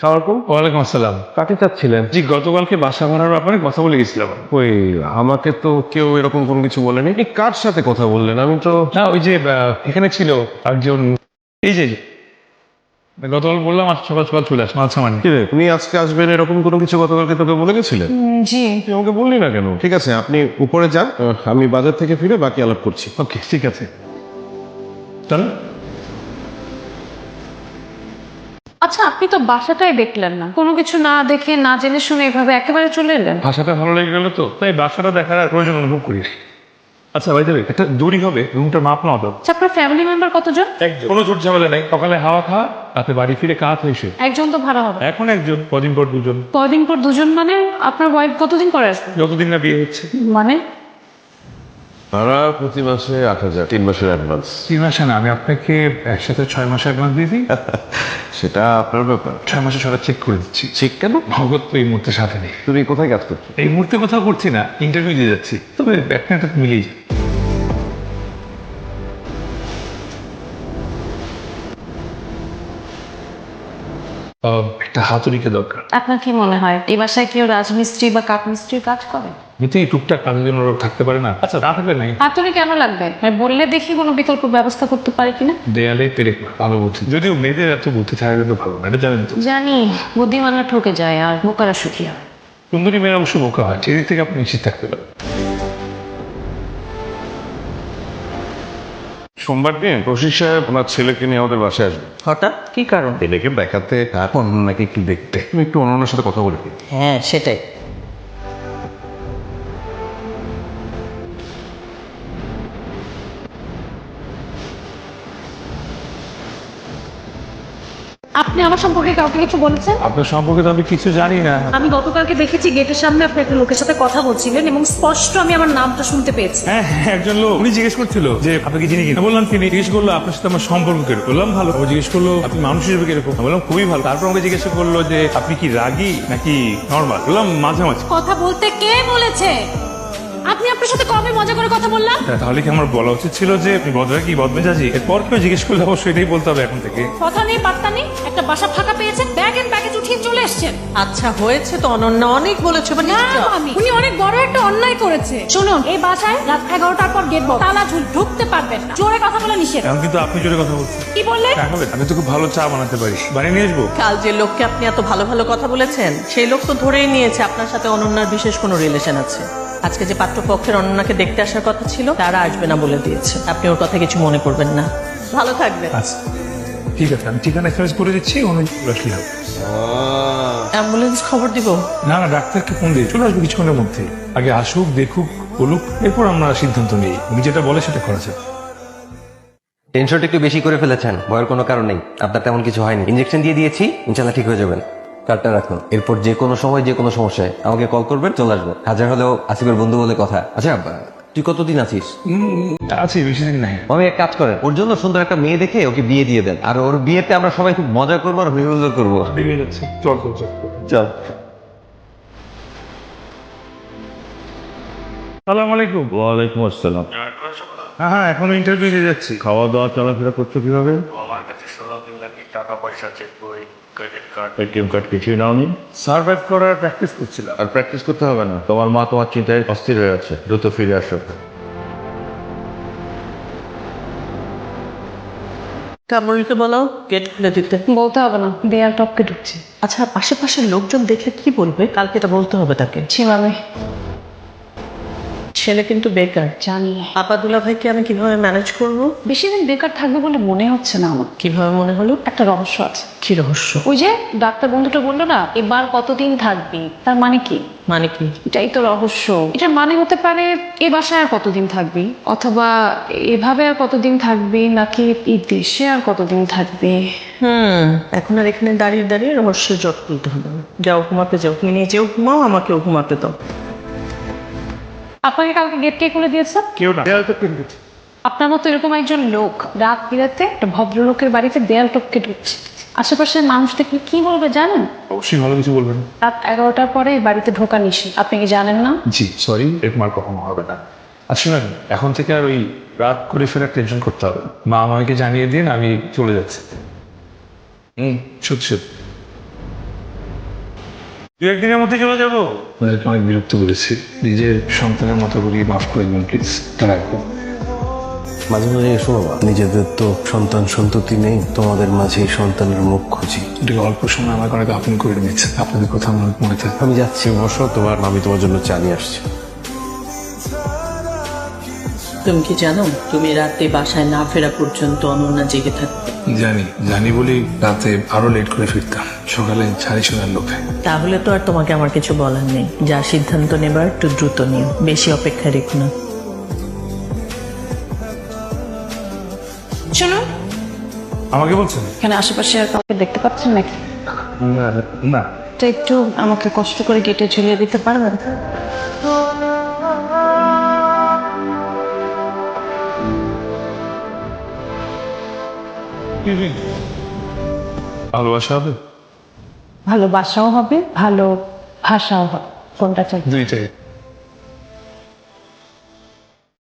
সালামালাইকুম। ওয়ালাইকুম আসসালাম। কাকে চাচ্ছিলেন? জি গতকালকে বাসা ভাড়ার ব্যাপারে কথা বলে গেছিলাম। ওই আমাকে তো কেউ এরকম কোনো কিছু বলেনি। আপনি কার সাথে কথা বললেন? আমি তো না ওই যে আহ, এখানে ছিল একজন। এই যে গতকাল বললাম আজ সকাল সকাল চলে আস মাছ মানে কি রে তুমি আজকে আসবেন এরকম কোনো কিছু গতকালকে তোকে বলে গেছিলেন? জি। তুই আমাকে বললি না কেন? ঠিক আছে আপনি উপরে যান। আহ, আমি বাজার থেকে ফিরে বাকি আলাপ করছি। ওকে ঠিক আছে। চলো। আচ্ছা আপনি তো বাসাটাই দেখলেন না। কোনো কিছু না দেখে না জেনে শুনে এভাবে একেবারে চলে এলেন? ভাষাটা ভালো লেগে গেল তো তাই বাসাটা দেখার আর প্রয়োজন অনুভব করি আচ্ছা ভাই দেবে একটা দড়ি হবে রুমটার মাপ নাও তো। আচ্ছা আপনার ফ্যামিলি মেম্বার কতজন? একজন। কোনো ঝুট ঝামেলা নেই। সকালে হাওয়া খাওয়া রাতে বাড়ি ফিরে কাজ হয়েছে একজন তো ভাড়া হবে। এখন একজন কদিন পর দুজন। কয়দিন পর দুজন মানে আপনার ওয়াইফ কতদিন পরে আসবে? যতদিন না বিয়ে হচ্ছে। মানে? ভাড়া প্রতি মাসে আট হাজার তিন মাসের অ্যাডভান্স তিন মাসে না আমি আপনাকে একসাথে ছয় মাসে অ্যাডভান্স দিয়ে দিই। সেটা আপনার ব্যাপার। ছয় মাসে ছটা চেক করে দিচ্ছি। ঠিক কেন? নগদ তো এই মুহূর্তে সাথে নেই। তুমি কোথায় কাজ করছ? এই মুহূর্তে কোথাও করছি না ইন্টারভিউ দিয়ে যাচ্ছি। তবে একটা মিলেই যায়। আহ, একটা হাতুড়িকে দরকার। আপনার কি মনে হয় এই বাসায় কেউ রাজমিস্ত্রি বা কাঠমিস্ত্রির কাজ করে? এতে টুকটাক কাজের জন্য থাকতে পারে না। আচ্ছা না থাকলে নাই। হাতুড়ি কেন লাগবে? আমি বললে দেখি কোনো বিকল্প ব্যবস্থা করতে পারি কিনা? দেয়ালে পেরেক ভালো বুদ্ধি। যদিও মেয়েদের এত বুদ্ধি থাকে কিন্তু ভালো না এটা জানেন তো। জানি বুদ্ধিমানরা ঠকে যায় আর বোকারা সুখী হয়। সুন্দরী মেয়েরা অবশ্য বোকা হয় সেদিক থেকে আপনি নিশ্চিত থাকতে পারেন। সোমবার দিন রশিদ সাহেব ওনার ছেলেকে নিয়ে আমাদের বাসায় আসবে হঠাৎ? কি কারণ? ছেলেকে দেখাতে এখন নাকি একটু দেখতে। তুমি একটু অন্যান্যর সাথে কথা বলে হ্যাঁ সেটাই। আপনি আমার সম্পর্কে কাউকে কিছু বলেছেন? আপনার সম্পর্কে তো আমি কিছু জানি না। আমি গতকালকে দেখেছি গেটের সামনে আপনি একটা লোকের সাথে কথা বলছিলেন এবং স্পষ্ট আমি আমার নামটা শুনতে পেয়েছি। হ্যাঁ হ্যাঁ, একজন লোক। উনি জিজ্ঞেস করছিল যে আপনাকে চিনি কিনা বললাম তিনি জিজ্ঞেস করল আপনার সাথে আমার সম্পর্ক কীরকম? বললাম ভালো। ও জিজ্ঞেস করল আপনি মানুষ হিসেবে কীরকম? আমি বললাম খুবই ভালো। তারপর আমাকে জিজ্ঞেস করল যে আপনি কি রাগী নাকি নর্মাল? বললাম মাঝামাঝি। কথা বলতে কে বলেছে? আপনি আপনার সাথে কবে মজা করে কথা বললাম? তাহলে কি আমার বলা উচিত ছিল যে আপনি বদলা কি বদমেজাজি? এরপর কেউ জিজ্ঞেস করলে অবশ্যই এটাই বলতে হবে এখন থেকে। কথা নেই বার্তা নেই একটা বাসা ফাঁকা পেয়েছেন ব্যাগ এন্ড ব্যাগেজ উঠিয়ে চলে এসেছেন। আচ্ছা হয়েছে তো অনন্যা অনেক বলেছে না আমি উনি অনেক বড় একটা অন্যায় করেছে। শুনুন। এই বাসায় রাত এগারোটার পর গেট বন্ধ তালা ঝুল ঢুকতে পারবেন না। জোরে কথা বলে নিষেধ। এখন কিন্তু আপনি জোরে কথা বলছেন। কি বললেন? চা আমি তো খুব ভালো চা বানাতে পারি। বানিয়ে নিয়ে আসব? কাল যে লোককে আপনি এত ভালো ভালো কথা বলেছেন সেই লোক তো ধরেই নিয়েছে আপনার সাথে অনন্যার বিশেষ কোনো রিলেশন আছে। আজকে যে পাত্রপক্ষের অনন্যাকে দেখতে আসার কথা ছিল তারা আসবে না বলে দিয়েছে। আপনি ওর কথা কিছু মনে করবেন না। ভালো থাকবেন। আচ্ছা ঠিক আছে আমি ঠিকানা এক্সপ্রেস করে দিচ্ছি উনি আসলে হবে। অ্যাম্বুলেন্স খবর দিব? না না ডাক্তারকে ফোন দিয়ে চলে আসবে কিছুক্ষণের মধ্যে। আগে আসুক দেখুক বলুক এরপর আমরা সিদ্ধান্ত নিই। উনি যেটা বলে সেটা করা যাবে টেনশনটা একটু বেশি করে ফেলেছেন ভয়ের কোনো কারণ নেই। আপনার তেমন কিছু হয়নি। ইঞ্জেকশন দিয়ে দিয়েছি ইনশাল্লাহ ঠিক হয়ে যাবেন। কার্ডটা রাখুন। এরপর যে কোনো সময় যে কোনো সমস্যায় আমাকে কল করবেন চলে আসবেন হাজার হলেও আসিফের বন্ধু বলে কথা। আচ্ছা তুই কতদিন আছিস? আছি বেশি দিন নাই। আমি এক কাজ করেন। ওর জন্য সুন্দর একটা মেয়ে দেখে ওকে বিয়ে দিয়ে দেন। আর ওর বিয়েতে আমরা সবাই খুব মজা করব আর হইহুল্লোড় করব। চল চল চল। চল। সালাম আলাইকুম। ওয়ালাইকুম আসসালাম। হ্যাঁ হ্যাঁ এখনও ইন্টারভিউ দিয়ে যাচ্ছি। খাওয়া দাওয়া চলাফেরা করছ কীভাবে? আমার কাছে ষোলো দিন টাকা পয়সা চেক বই। ক্রেডিট কার্ড এটিএম কার্ড কিছুই নাওনি সার্ভাইভ করার প্র্যাকটিস করছিলাম। আর প্র্যাকটিস করতে হবে না। তোমার মা তোমার চিন্তায় অস্থির হয়ে আছে। দ্রুত ফিরে আসো। বলো গেট খুলে দিতে? বলতে হবে না দেয়াল টপকে ঢুকছে। আচ্ছা আশেপাশের লোকজন দেখলে কি বলবে? কালকে এটা বলতে হবে তাকে। সেভাবে ছেলে কিন্তু বেকার। জানি। আপাদুলা ভাইকে আমি কীভাবে ম্যানেজ করব? বেশি দিন বেকার থাকবে বলে মনে হচ্ছে না আমার। কীভাবে মনে হলো? একটা রহস্য আছে। কি রহস্য? ওই যে ডাক্তার বন্ধুটা বলল না এবার কতদিন থাকবি? তার মানে কি? মানে কি? এটাই তো রহস্য। এটার মানে হতে পারে এ বাসায় আর কতদিন থাকবি? অথবা এভাবে আর কতদিন থাকবি নাকি এই দেশে আর কতদিন থাকবি? হুম এখন আর এখানে দাঁড়িয়ে দাঁড়িয়ে রহস্যের জট খুলতে হবে। যাও ঘুমাতে যাও। তুমি নিজেও ঘুমাও আমাকেও ঘুমাতে দাও। আপনাকে কালকে গেট কে খুলে দিয়েছে? কেউ না। দেয়াল তো কিন্তু আপনার মতো এরকম একজন লোক রাত বিরাতে একটা ভদ্রলোকের বাড়িতে দেয়াল টপকে ঢুকছে। আশেপাশের মানুষ দেখলে কি বলবে জানেন? অবশ্যই ভালো কিছু বলবেন। রাত এগারোটার পরে বাড়িতে ঢোকা নিষেধ। আপনি কি জানেন না? জি সরি এরকম আর কখনো হবে না। আর শুনেন এখন থেকে আর ওই রাত করে ফেরার টেনশন করতে হবে। মা আমাকে জানিয়ে দিন আমি চলে যাচ্ছি। হুম সত্যি সত্যি। দু একদিনের মধ্যে চলে যাব? ওদেরকে অনেক বিরক্ত করেছি। নিজের সন্তানের মতো করে মাফ করে দিন প্লিজ তারা মাঝে মাঝে এসো বাবা। নিজেদের তো সন্তান সন্ততি নেই তোমাদের মাঝে সন্তানের মুখ খুঁজি। এটাকে অল্প সময় আমাকে অনেক আপন করে নিচ্ছে আপনাদের কথা আমার মনে থাকে। আমি যাচ্ছি বসো তোমার আমি তোমার জন্য চা নিয়ে আসছি। তুমি কি জানো তুমি রাতে বাসায় না ফেরা পর্যন্ত অনন্যা জেগে থাকবে। জানি জানি বলেই রাতে আরও লেট করে ফিরতাম। সকালে ছাড়ি শোনার লোকে তাহলে তো আর তোমাকে আমার কিছু বলার নেই। যা সিদ্ধান্ত নেবার একটু দ্রুত নিও। বেশি অপেক্ষা রেখো না। শোনো। আমাকে বলছেন এখানে আশেপাশে আর কাউকে দেখতে পাচ্ছেন নাকি? না। তো একটু আমাকে কষ্ট করে গেটে ঝুলিয়ে দিতে পারবেন? ভালোবাসা হবে? ভালো বাসাও হবে ভালো ভাষাও হবে। কোনটা চাই? দুইটাই।